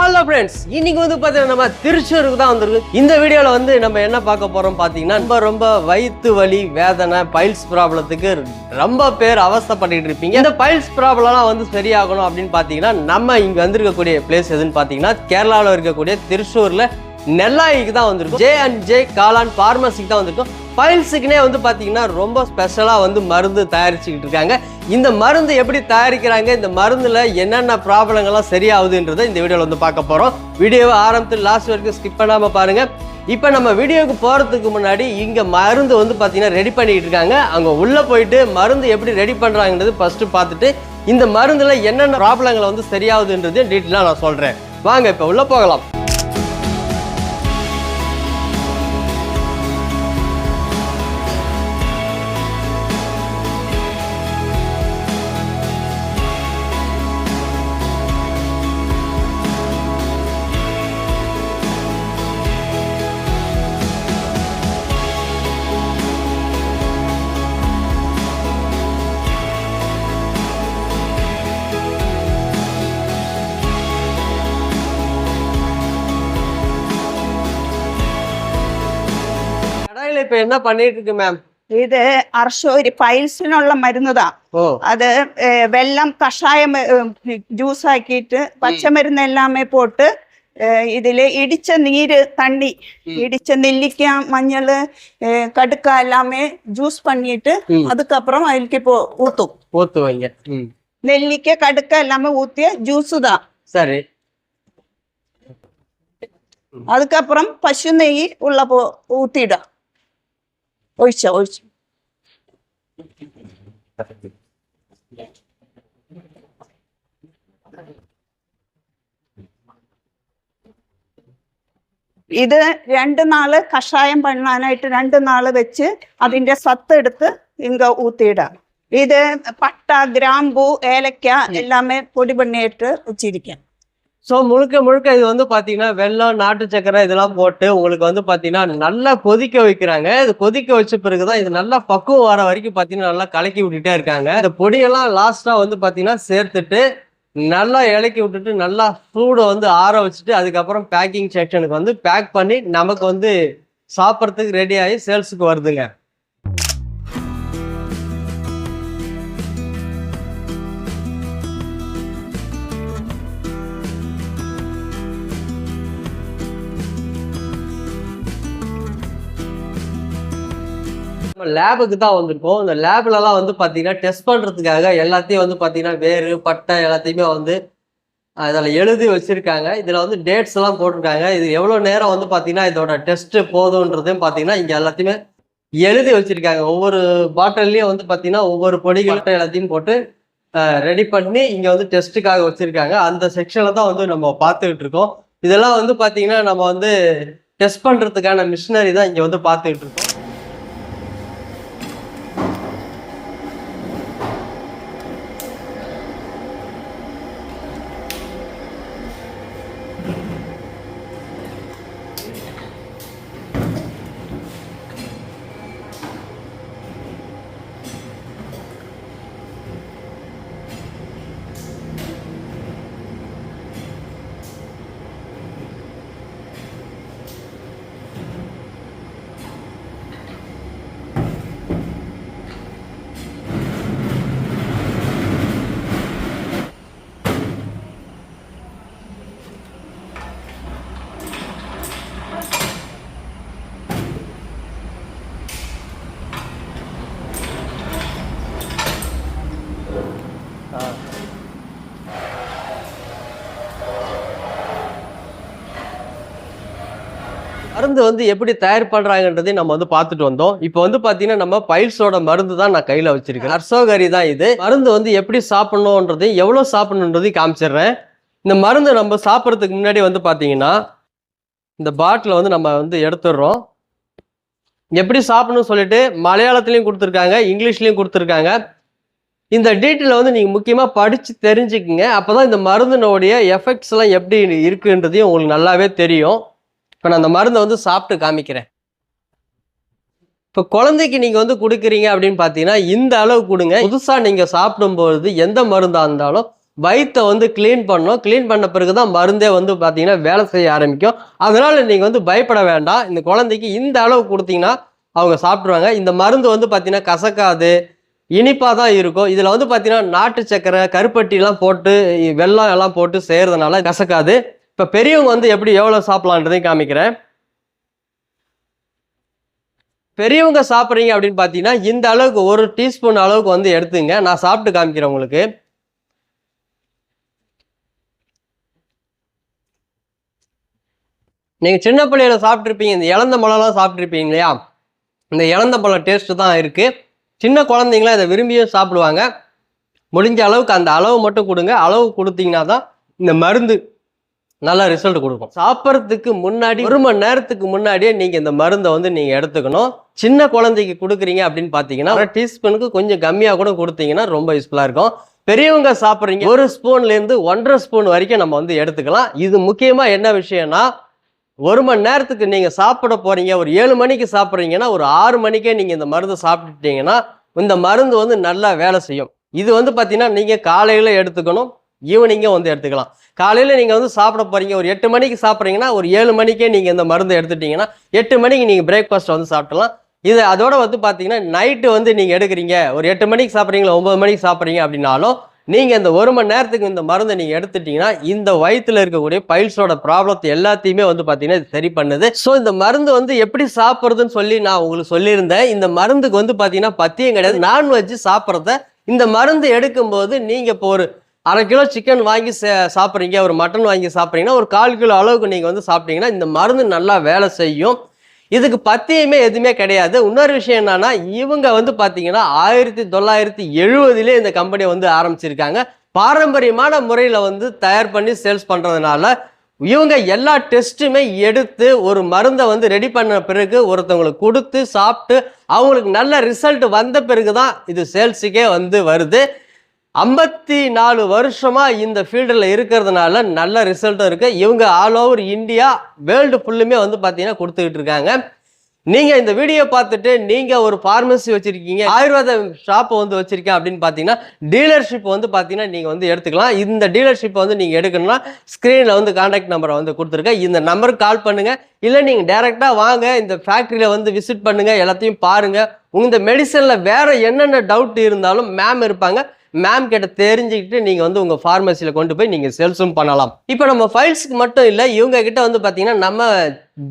Hello friends இன்னைக்கு வந்து பார்த்தீங்கன்னா நம்ம திருச்சூருக்கு தான் வந்திருக்கு இந்த வீடியோவில் வந்து நம்ம என்ன பார்க்க போகிறோம் பார்த்தீங்கன்னா ரொம்ப ரொம்ப வயிற்று வலி வேதனை பைல்ஸ் ப்ராப்ளத்துக்கு ரொம்ப பேர் அவஸ்தைப்பட்டுட்டு இருப்பீங்க. இந்த பைல்ஸ் ப்ராப்ளம்லாம் வந்து சரியாகணும் அப்படின்னு பார்த்தீங்கன்னா நம்ம இங்கே வந்திருக்கக்கூடிய பிளேஸ் எதுன்னு பார்த்தீங்கன்னா கேரளாவில் இருக்கக்கூடிய திருச்சூரில் நெல்லாய்க்கு தான் வந்திருக்கும். ஜே அண்ட் ஜே காளான் ஃபார்மசிக்கு தான் வந்திருக்கும். ஃபைல்ஸுக்குனே வந்து பார்த்தீங்கன்னா ரொம்ப ஸ்பெஷலாக வந்து மருந்து தயாரிச்சுக்கிட்டு இருக்காங்க. இந்த மருந்து எப்படி தயாரிக்கிறாங்க இந்த மருந்தில் என்னென்ன ப்ராப்ளங்கள்லாம் சரியாகுதுன்றதை இந்த வீடியோவில் வந்து பார்க்க போகிறோம் வீடியோவை ஆரம்பத்தில் லாஸ்ட் வரைக்கும் ஸ்கிப் பண்ணாமல் பாருங்கள் இப்போ நம்ம வீடியோவுக்கு போகிறதுக்கு முன்னாடி இங்கே மருந்து வந்து பார்த்தீங்கன்னா ரெடி பண்ணிக்கிட்டு இருக்காங்க. அங்கே உள்ளே போயிட்டு மருந்து எப்படி ரெடி பண்ணுறாங்கன்றது ஃபஸ்ட்டு பார்த்துட்டு இந்த மருந்தில் என்னென்ன ப்ராப்ளங்களை வந்து சரியாகுதுன்றது டீட்டெயிலாக நான் சொல்கிறேன் வாங்க இப்போ உள்ளே போகலாம். என்ன பண்ணிட்டு இருக்கு மேம் ഇത് അർഷോരി പൈൽസിനുള്ള മരുന്നതാ ஓ അത് ഏ, വെള്ളം കഷായം ജ്യൂസ് ആക്കിയിട്ട് പച്ചമരുന്ന് എല്ലാമേ പോട്ട് ഏ, ഇതില് ഇടിച്ച നീര് തണ്ണി ഇടിച്ച നെല്ലിക്ക മഞ്ഞള് ഏ, കടുക്ക எல்லாமே ஜூஸ் பண்ணிட்டு ம். அதுக்கப்புறம் அதுக்கு இப்போ ஊத்தும் ஊத்து வைங்க ம் நெல்லிக்க கடுக்க எல்லாமே ஊத்திய ஜூஸ் தான் சரி அதுக்கப்புறம் பசு நெய் உள்ள போ ஊத்திடும் ഒഴിച്ച ഒഴിച്ച ഇത് രണ്ട് നാൾ കഷായം പണ്ണാനായിട്ട് രണ്ട് നാൾ വെച്ച് അതിന്റെ സത്ത് എടുത്ത് ഇങ്ക ഊത്തിയിടാം. ഇത് പട്ട ഗ്രാമ്പൂ ഏലക്ക എല്ലാമേ പൊടി പണിയിട്ട് വെച്ചിരിക്കാം. ஸோ முழுக்க முழுக்க இது வந்து பார்த்தீங்கன்னா வெள்ளம் நாட்டு சக்கரை இதெல்லாம் போட்டு உங்களுக்கு வந்து பார்த்தீங்கன்னா நல்லா கொதிக்க வைக்கிறாங்க. இது கொதிக்க வச்ச பிறகு தான் இது நல்லா பக்குவம் வர வரைக்கும் பார்த்தீங்கன்னா நல்லா கலக்கி விட்டுட்டே இருக்காங்க. இந்த பொடியெல்லாம் லாஸ்ட்டாக வந்து பார்த்தீங்கன்னா சேர்த்துட்டு நல்லா இலக்கி விட்டுட்டு நல்லா சூடை வந்து ஆற வச்சுட்டு அதுக்கப்புறம் பேக்கிங் செக்ஷனுக்கு வந்து பேக் பண்ணி நமக்கு வந்து சாப்பிட்றதுக்கு ரெடி ஆகி சேல்ஸுக்கு வருதுங்க. நம்ம லேபுக்கு தான் வந்திருக்கோம். இந்த லேப்லலாம் வந்து பார்த்தீங்கன்னா டெஸ்ட் பண்ணுறதுக்காக எல்லாத்தையும் வந்து பார்த்தீங்கன்னா வேறு பட்டை எல்லாத்தையுமே வந்து அதில் எழுதி வச்சுருக்காங்க. இதில் வந்து டேட்ஸ் எல்லாம் போட்டிருக்காங்க. இது எவ்வளோ நேரம் வந்து பார்த்தீங்கன்னா இதோட டெஸ்ட்டு போதுன்றதையும் பார்த்தீங்கன்னா இங்கே எல்லாத்தையுமே எழுதி வச்சுருக்காங்க. ஒவ்வொரு பாட்டில்லையும் வந்து பார்த்தீங்கன்னா ஒவ்வொரு பொடிகளும் எல்லாத்தையும் போட்டு ரெடி பண்ணி இங்கே வந்து டெஸ்ட்டுக்காக வச்சுருக்காங்க. அந்த செக்ஷனில் தான் வந்து நம்ம பார்த்துக்கிட்டு இருக்கோம். இதெல்லாம் வந்து பார்த்தீங்கன்னா நம்ம வந்து டெஸ்ட் பண்ணுறதுக்கான மிஷினரி தான் இங்கே வந்து பார்த்துக்கிட்டு இருக்கோம். மருந்து வந்து எப்படி தயார் பண்றாங்கன்றதையும் நம்ம வந்து பார்த்துட்டு வந்தோம். இப்போ வந்து பாத்தீங்கன்னா நம்ம பைல்ஸோட மருந்து தான் நான் கையில வச்சிருக்கேன். அர்சோகரி தான் இது. மருந்து வந்து எப்படி சாப்பிடணுன்றதையும் எவ்வளவு சாப்பிடணுன்றதையும் காமிச்சிடுறேன். இந்த மருந்து நம்ம சாப்பிட்றதுக்கு முன்னாடி வந்து பாத்தீங்கன்னா இந்த பாட்டிலை வந்து நம்ம வந்து எடுத்துடுறோம். எப்படி சாப்பிடணும்னு சொல்லிட்டு மலையாளத்துலேயும் கொடுத்துருக்காங்க இங்கிலீஷ்லயும் கொடுத்துருக்காங்க. இந்த டீட்டெயிலை வந்து நீங்கள் முக்கியமாக படித்து தெரிஞ்சுக்குங்க. அப்போ தான் இந்த மருந்தினுடைய எஃபெக்ட்ஸ் எல்லாம் எப்படி இருக்குன்றதையும் உங்களுக்கு நல்லாவே தெரியும். இப்போ நான் அந்த மருந்தை வந்து சாப்பிட்டு காமிக்கிறேன். இப்போ குழந்தைக்கு நீங்கள் வந்து கொடுக்குறீங்க அப்படின்னு பார்த்தீங்கன்னா இந்த அளவு கொடுங்க. புதுசாக நீங்கள் சாப்பிடும்பொழுது எந்த மருந்தாக இருந்தாலும் வயித்தை வந்து க்ளீன் பண்ணணும். க்ளீன் பண்ண பிறகு தான் மருந்தே வந்து பார்த்தீங்கன்னா வேலை செய்ய ஆரம்பிக்கும். அதனால் நீங்கள் வந்து பயப்பட வேண்டாம். இந்த குழந்தைக்கு இந்த அளவு கொடுத்தீங்கன்னா அவங்க சாப்பிட்ருவாங்க இந்த மருந்து வந்து பார்த்தீங்கன்னா கசக்காது இனிப்பாக தான் இருக்கும். இதில் வந்து பார்த்தீங்கன்னா நாட்டு சக்கரை கருப்பட்டிலாம் போட்டு வெள்ளம் எல்லாம் போட்டு செய்கிறதுனால கசக்காது. இப்போ பெரியவங்க வந்து எப்படி எவ்வளோ சாப்பிட்லான்றதையும் காமிக்கிறேன். பெரியவங்க சாப்பிட்றீங்க அப்படின்னு பார்த்தீங்கன்னா இந்த அளவுக்கு ஒரு டீஸ்பூன் அளவுக்கு வந்து எடுத்துங்க. நான் சாப்பிட்டு காமிக்கிறேன் உங்களுக்கு. நீங்கள் சின்ன பிள்ளையில சாப்பிட்ருப்பீங்க இந்த இழந்த பழம்லாம் சாப்பிட்ருப்பீங்க இல்லையா? இந்த இழந்த பழம் டேஸ்ட்டு தான் இருக்குது சின்ன குழந்தைங்களாம் இதை விரும்பியும் சாப்பிடுவாங்க. முடிஞ்ச அளவுக்கு அந்த அளவு மட்டும் கொடுங்க. அளவு கொடுத்தீங்கன்னா தான் இந்த மருந்து நல்ல ரிசல்ட் கொடுக்கும். சாப்பிட்றதுக்கு முன்னாடி ஒரு மணி நேரத்துக்கு முன்னாடியே நீங்கள் இந்த மருந்தை வந்து நீங்கள் எடுத்துக்கணும். சின்ன குழந்தைக்கு கொடுக்குறீங்க அப்படின்னு பார்த்தீங்கன்னா டீஸ்பூனுக்கு கொஞ்சம் கம்மியாக கூட கொடுத்தீங்கன்னா ரொம்ப யூஸ்ஃபுல்லாக இருக்கும். பெரியவங்க சாப்பிட்றீங்க ஒரு ஸ்பூன்லேருந்து ஒன்றரை ஸ்பூன் வரைக்கும் நம்ம வந்து எடுத்துக்கலாம். இது முக்கியமாக என்ன விஷயம்னா ஒரு மணி நேரத்துக்கு நீங்கள் சாப்பிட போறீங்க ஒரு ஏழு மணிக்கு சாப்பிட்றீங்கன்னா ஒரு ஆறு மணிக்கே நீங்கள் இந்த மருந்து சாப்பிட்டுட்டீங்கன்னா இந்த மருந்து வந்து நல்லா வேலை செய்யும். இது வந்து பார்த்தீங்கன்னா நீங்கள் காலையில் எடுத்துக்கணும் ஈவினிங்கே வந்து எடுத்துக்கலாம். காலையில் நீங்கள் வந்து சாப்பிட போகிறீங்க ஒரு எட்டு மணிக்கு சாப்பிட்றீங்கன்னா ஒரு ஏழு மணிக்கே நீங்கள் இந்த மருந்து எடுத்துட்டீங்கன்னா எட்டு மணிக்கு நீங்கள் பிரேக்ஃபாஸ்ட் வந்து சாப்பிடலாம் இது அதோட வந்து பார்த்தீங்கன்னா நைட்டு வந்து நீங்கள் எடுக்கிறீங்க. ஒரு எட்டு மணிக்கு சாப்பிட்றீங்களா ஒம்பது மணிக்கு சாப்பிட்றீங்க அப்படின்னாலும் நீங்கள் இந்த ஒரு மணி நேரத்துக்கு இந்த மருந்தை நீங்கள் எடுத்துட்டீங்கன்னா இந்த வயிற்றுல இருக்கக்கூடிய பைல்ஸோட ப்ராப்ளத்தை எல்லாத்தையுமே வந்து பார்த்தீங்கன்னா இது சரி பண்ணுது. ஸோ இந்த மருந்து வந்து எப்படி சாப்பிட்றதுன்னு சொல்லி நான் உங்களுக்கு சொல்லியிருந்தேன். இந்த மருந்துக்கு வந்து பார்த்தீங்கன்னா பத்தியம் கிடையாது. நான்வெஜ் சாப்பிட்றத இந்த மருந்து எடுக்கும்போது நீங்கள் இப்போ ஒரு அரை கிலோ சிக்கன் வாங்கி சாப்பிட்றீங்க ஒரு மட்டன் வாங்கி சாப்பிட்றீங்கன்னா ஒரு கால் கிலோ அளவுக்கு நீங்கள் வந்து சாப்பிட்டீங்கன்னா இந்த மருந்து நல்லா வேலை செய்யும். இதுக்கு பத்தியமே எதுவுமே கிடையாது. இன்னொரு விஷயம் என்னன்னா இவங்க வந்து பார்த்தீங்கன்னா ஆயிரத்தி தொள்ளாயிரத்தி எழுபதுலேயே இந்த கம்பெனியை வந்து ஆரம்பிச்சிருக்காங்க. பாரம்பரியமான முறையில் வந்து தயார் பண்ணி சேல்ஸ் பண்ணுறதுனால இவங்க எல்லா டெஸ்ட்டுமே எடுத்து ஒரு மருந்தை வந்து ரெடி பண்ண பிறகு ஒருத்தவங்களுக்கு கொடுத்து சாப்பிட்டு அவங்களுக்கு நல்ல ரிசல்ட் வந்த பிறகு தான் இது சேல்ஸுக்கே வந்து வருது. ஐம்பத்தி நாலு வருஷமாக இந்த ஃபீல்டில் இருக்கிறதுனால நல்ல ரிசல்ட்டும் இருக்குது இவங்க ஆல் ஓவர் இந்தியா வேர்ல்டு ஃபுல்லுமே வந்து பார்த்தீங்கன்னா கொடுத்துக்கிட்டு இருக்காங்க. நீங்கள் இந்த வீடியோ பார்த்துட்டு நீங்கள் ஒரு ஃபார்மசி வச்சுருக்கீங்க ஆயுர்வேத ஷாப் வந்து வச்சுருக்கேன் அப்படின்னு பார்த்தீங்கன்னா டீலர்ஷிப் வந்து பார்த்தீங்கன்னா நீங்கள் வந்து எடுத்துக்கலாம். இந்த டீலர்ஷிப் வந்து நீங்கள் எடுக்கணும்னா ஸ்க்ரீனில் வந்து காண்டாக்ட் நம்பரை வந்து கொடுத்துருக்கேன் இந்த நம்பருக்கு கால் பண்ணுங்கள் இல்லை நீங்கள் டேரெக்டாக வாங்க இந்த ஃபேக்ட்ரியில் வந்து விசிட் பண்ணுங்கள் எல்லாத்தையும் பாருங்கள் உங்கள் மெடிசனில் வேறு என்னென்ன டவுட் இருந்தாலும் மேம் இருப்பாங்க. மேம் கிட்ட தெரிஞ்சுக்கிட்டு நீங்கள் வந்து உங்கள் ஃபார்மசியில் கொண்டு போய் நீங்கள் சேல்ஸும் பண்ணலாம். இப்போ நம்ம ஃபைல்ஸ்க்கு மட்டும் இல்லை இவங்க கிட்ட வந்து பார்த்தீங்கன்னா நம்ம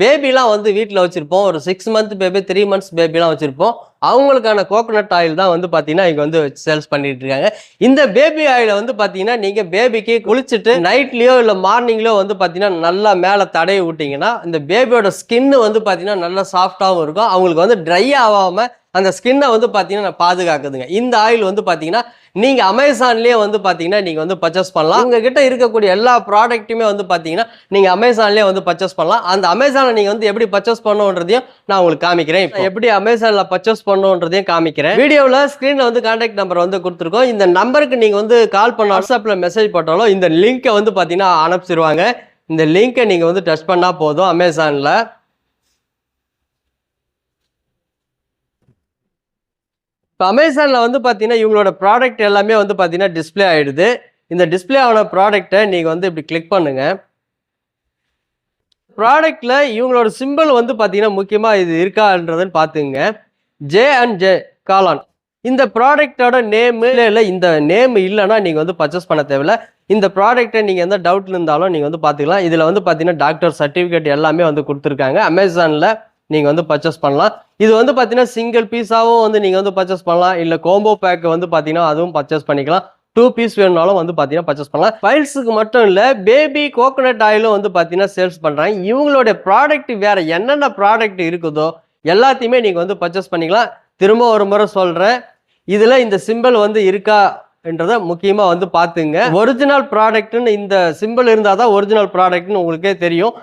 பேபிலாம் வந்து வீட்டில் வச்சுருப்போம். ஒரு six month baby three months பேபிலாம் வச்சுருப்போம். அவங்களுக்கான கோகோனட் ஆயில் தான் வந்து பார்த்தீங்கன்னா இங்கே வந்து சேல்ஸ் பண்ணிட்டு இருக்காங்க. இந்த பேபி ஆயிலை வந்து பார்த்தீங்கன்னா நீங்கள் பேபிக்கு குளிச்சுட்டு நைட்லேயோ இல்லை மார்னிங்லேயோ வந்து பார்த்தீங்கன்னா நல்லா மேலே தடவி விட்டிங்கன்னா இந்த பேபியோட ஸ்கின்னு வந்து பார்த்தீங்கன்னா நல்லா சாஃப்டாகவும் இருக்கும். அவங்களுக்கு வந்து ட்ரை ஆகாமல் அந்த ஸ்கின்னை வந்து பார்த்தீங்கன்னா பாதுகாக்குதுங்க. இந்த ஆயில் வந்து பார்த்தீங்கன்னா நீங்கள் அமேசான்லேயே வந்து பார்த்தீங்கன்னா நீங்கள் வந்து பர்ச்சேஸ் பண்ணலாம். உங்ககிட்ட இருக்கக்கூடிய எல்லா ப்ராடக்ட்டுமே வந்து பார்த்தீங்கன்னா நீங்கள் அமேசான்லேயே வந்து பர்ச்சேஸ் பண்ணலாம். அந்த அமேசானை நீங்கள் வந்து எப்படி பர்ச்சேஸ் பண்ணணுன்றதையும் நான் உங்களுக்கு காமிக்கிறேன். இப்போ எப்படி அமேசானில் பர்ச்சேஸ் பண்ணணுன்றதையும் காமிக்கிறேன். வீடியோவில் ஸ்க்ரீனில் வந்து கான்டாக்ட் நம்பர் வந்து கொடுத்துருக்கோம். இந்த நம்பருக்கு நீங்கள் வந்து கால் பண்ண வாட்ஸ்அப்பில் மெசேஜ் போட்டாலும் இந்த லிங்க்கை வந்து பார்த்தீங்கன்னா அனுப்பிச்சிருவாங்க. இந்த லிங்க்கை நீங்கள் வந்து டச் பண்ணால் போதும் அமேசானில் இப்போ அமேசானில் வந்து பார்த்தீங்கன்னா இவங்களோட ப்ராடக்ட் எல்லாமே வந்து பார்த்தீங்கன்னா டிஸ்ப்ளே ஆகிடுது இந்த டிஸ்ப்ளே ஆன ப்ராடக்ட்டை நீங்கள் வந்து இப்படி கிளிக் பண்ணுங்கள் ப்ராடக்டில் இவங்களோட சிம்பிள் வந்து பார்த்தீங்கன்னா முக்கியமாக இது இருக்கான்றதுன்னு பார்த்துங்க ஜே அண்ட் ஜே காலான் இந்த ப்ராடக்டோட நேமு இல்லை இந்த நேம் இல்லைன்னா நீங்கள் வந்து பர்ச்சேஸ் பண்ண தேவையில்ல. இந்த ப்ராடக்ட்டை நீங்கள் எந்த டவுட் இருந்தாலும் நீங்கள் வந்து பார்த்துக்கலாம் இதில் வந்து பார்த்தீங்கன்னா டாக்டர் சர்டிஃபிகேட் எல்லாமே வந்து கொடுத்துருக்காங்க. அமேசானில் நீங்கள் வந்து பர்ச்சேஸ் பண்ணலாம். இது வந்து பார்த்தீங்கன்னா சிங்கிள் பீஸாகவும் வந்து நீங்கள் வந்து பர்ச்சேஸ் பண்ணலாம். இல்லை கோம்போ பேக் வந்து பார்த்தீங்கன்னா அதுவும் பர்ச்சேஸ் பண்ணிக்கலாம். டூ பீஸ் வேணுனாலும் வந்து பார்த்தீங்கன்னா பர்ச்சேஸ் பண்ணலாம். ஃபைல்ஸுக்கு மட்டும் இல்லை பேபி கோகோனட் ஆயிலும் வந்து பார்த்தீங்கன்னா சேல்ஸ் பண்ணுறாங்க இவங்களுடைய ப்ராடக்ட் வேறு என்னென்ன ப்ராடக்ட் இருக்குதோ எல்லாத்தையுமே நீங்கள் வந்து பர்ச்சேஸ் பண்ணிக்கலாம். திரும்ப ஒரு முறை சொல்கிறேன் இதில் இந்த சிம்பிள் வந்து இருக்கா என்றதை முக்கியமாக வந்து பார்த்துங்க. ஒரிஜினல் ப்ராடக்ட்னு இந்த சிம்பிள் இருந்தால் தான் ஒரிஜினல் ப்ராடக்ட்னு உங்களுக்கே தெரியும்.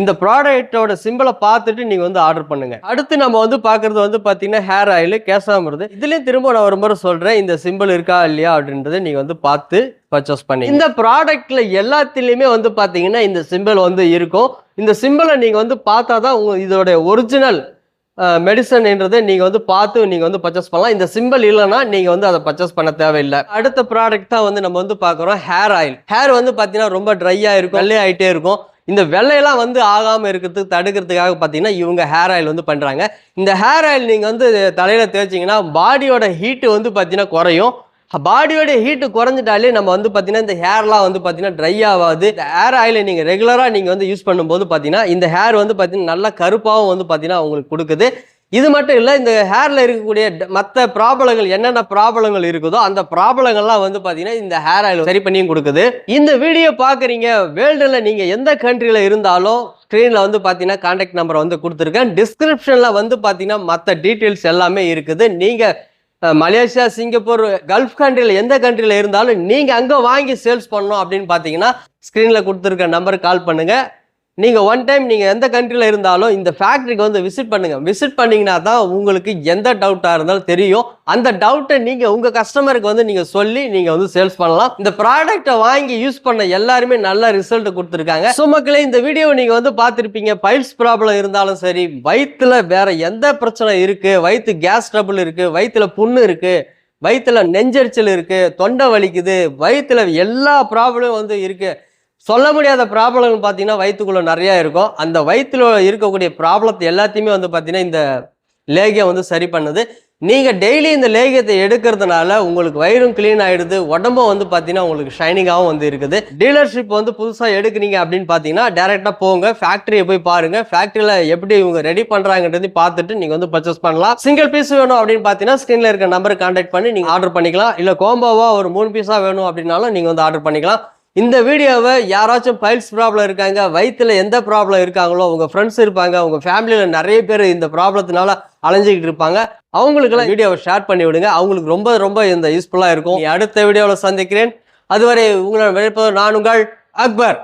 இந்த ப்ராடக்ட்டோட சிம்பிளை பார்த்துட்டு நீங்கள் வந்து ஆர்டர் பண்ணுங்கள் அடுத்து நம்ம வந்து பார்க்குறது வந்து பார்த்தீங்கன்னா ஹேர் ஆயில் கேசாமிருது இதுலேயும் திரும்ப நான் ஒரு முறை சொல்கிறேன் இந்த சிம்பிள் இருக்கா இல்லையா அப்படின்றத நீங்கள் வந்து பார்த்து பர்ச்சேஸ் பண்ணி இந்த ப்ராடக்ட்ல எல்லாத்துலேயுமே வந்து பார்த்தீங்கன்னா இந்த சிம்பிள் வந்து இருக்கும். இந்த சிம்பிளை நீங்கள் வந்து பார்த்தா தான் உங்கள் இதோடைய ஒரிஜினல் மெடிசன்ன்றதை நீங்கள் வந்து பார்த்து நீங்கள் வந்து பர்ச்சேஸ் பண்ணலாம். இந்த சிம்பிள் இல்லைன்னா நீங்கள் வந்து அதை பர்ச்சேஸ் பண்ண தேவையில்லை. அடுத்த ப்ராடக்ட் தான் வந்து நம்ம வந்து பார்க்குறோம் ஹேர் ஆயில் ஹேர் வந்து பார்த்தீங்கன்னா ரொம்ப ட்ரையாக இருக்கும் வெள்ளை ஆகிட்டே இருக்கும். இந்த வெள்ளையெல்லாம் வந்து ஆகாமல் இருக்கிறதுக்கு தடுக்கிறதுக்காக பார்த்தீங்கன்னா இவங்க ஹேர் ஆயில் வந்து பண்ணுறாங்க இந்த ஹேர் ஆயில் நீங்கள் வந்து தலையில் தேய்ச்சிங்கன்னா பாடியோட ஹீட்டு வந்து பார்த்தீங்கன்னா குறையும். பாடியோட ஹீட்டு குறைஞ்சிட்டாலே நம்ம வந்து பார்த்தீங்கன்னா இந்த ஹேர்லாம் வந்து பார்த்தீங்கன்னா ட்ரை ஆகாது. இந்த ஹேர் ஆயிலை நீங்கள் ரெகுலராக நீங்கள் வந்து யூஸ் பண்ணும்போது பார்த்தீங்கன்னா இந்த ஹேர் வந்து பார்த்தீங்கன்னா நல்லா கருப்பாகவும் வந்து பார்த்தீங்கன்னா உங்களுக்கு கொடுக்குது. இது மட்டும் இல்லை இந்த ஹேரில் இருக்கக்கூடிய மற்ற ப்ராப்ளங்கள் என்னென்ன ப்ராப்ளங்கள் இருக்குதோ அந்த ப்ராப்ளங்கள்லாம் வந்து பார்த்தீங்கன்னா இந்த ஹேர் ஆயில் சரி பண்ணியும் கொடுக்குது. இந்த வீடியோ பார்க்குறீங்க வேர்ல்டில் நீங்கள் எந்த கண்ட்ரியில் இருந்தாலும் ஸ்க்ரீனில் வந்து பார்த்தீங்கன்னா கான்டாக்ட் நம்பரை வந்து கொடுத்துருக்கேன். டிஸ்கிரிப்ஷனில் வந்து பார்த்தீங்கன்னா மற்ற டீட்டெயில்ஸ் எல்லாமே இருக்குது. நீங்கள் மலேசியா சிங்கப்பூர் கல்ஃப் கண்ட்ரியில் எந்த கண்ட்ரியில் இருந்தாலும் நீங்கள் அங்கே வாங்கி சேல்ஸ் பண்ணணும் அப்படின்னு பார்த்தீங்கன்னா ஸ்க்ரீனில் கொடுத்துருக்க நம்பருக்கு கால் பண்ணுங்கள் நீங்கள் ஒன் டைம் நீங்கள் எந்த கண்ட்ரியில் இருந்தாலும் இந்த ஃபேக்ட்ரிக்கு வந்து விசிட் பண்ணுங்கள் விசிட் பண்ணிங்கன்னா தான் உங்களுக்கு எந்த டவுட்டாக இருந்தாலும் தெரியும். அந்த டவுட்டை நீங்கள் உங்கள் கஸ்டமருக்கு வந்து நீங்கள் சொல்லி நீங்கள் வந்து சேல்ஸ் பண்ணலாம். இந்த ப்ராடக்ட்டை வாங்கி யூஸ் பண்ண எல்லாருமே நல்ல ரிசல்ட் கொடுத்துருக்காங்க. ஸோ மக்களே இந்த வீடியோவை நீங்கள் வந்து பார்த்துருப்பீங்க. பைல்ஸ் ப்ராப்ளம் இருந்தாலும் சரி வயிற்றுல வேற எந்த பிரச்சனை இருக்குது வயிற்று கேஸ் ட்ரபிள் இருக்குது வயிற்றுல புண்ணு இருக்குது வயிற்றுல நெஞ்செரிச்சல் இருக்குது தொண்டை வலிக்குது வயிற்றுல எல்லா ப்ராப்ளமும் வந்து இருக்குது சொல்ல முடியாத ப்ராப்ளம் பார்த்தீங்கன்னா வயிற்றுக்குள்ளே நிறையா இருக்கும். அந்த வயிற்றுல இருக்கக்கூடிய ப்ராப்ளத்தை எல்லாத்தையுமே வந்து பார்த்தீங்கன்னா இந்த லேகியம் வந்து சரி பண்ணுது. நீங்கள் டெய்லி இந்த லேகியத்தை எடுக்கிறதுனால உங்களுக்கு வயிறும் க்ளீன் ஆகிடுது உடம்பும் வந்து பார்த்தீங்கன்னா உங்களுக்கு ஷைனிங்காகவும் வந்து இருக்குது. டீலர்ஷிப் வந்து புதுசாக எடுக்கிறீங்க அப்படின்னு பார்த்தீங்கன்னா டேரெக்டாக போங்க. ஃபேக்ட்ரியை போய் பாருங்கள் ஃபேக்ட்ரியில் எப்படி இவங்க ரெடி பண்ணுறாங்கன்றது பார்த்துட்டு நீங்கள் வந்து பர்ச்சேஸ் பண்ணலாம். சிங்கிள் பீஸ் வேணும் அப்படின்னு பார்த்தீங்கன்னா ஸ்க்ரீனில் இருக்க நம்பரை கான்டாக்ட் பண்ணி நீங்கள் ஆர்டர் பண்ணிக்கலாம். இல்லை கோம்போவாக ஒரு மூணு பீஸாக வேணும் அப்படின்னாலும் நீங்கள் வந்து ஆர்டர் பண்ணிக்கலாம். இந்த வீடியோவை யாராச்சும் பைல்ஸ் ப்ராப்ளம் இருக்காங்க வயிற்றுல எந்த ப்ராப்ளம் இருக்காங்களோ அவங்க ஃப்ரெண்ட்ஸ் இருப்பாங்க அவங்க ஃபேமிலியில் நிறைய பேர் இந்த ப்ராப்ளத்தினால அலைஞ்சிக்கிட்டு இருப்பாங்க. அவங்களுக்கெல்லாம் வீடியோவை ஷேர் பண்ணி விடுங்க. அவங்களுக்கு ரொம்ப ரொம்ப இந்த யூஸ்ஃபுல்லாக இருக்கும். அடுத்த வீடியோவில் சந்திக்கிறேன். அதுவரை உங்களை விளைப்பது நான் உங்கள் அக்பர்.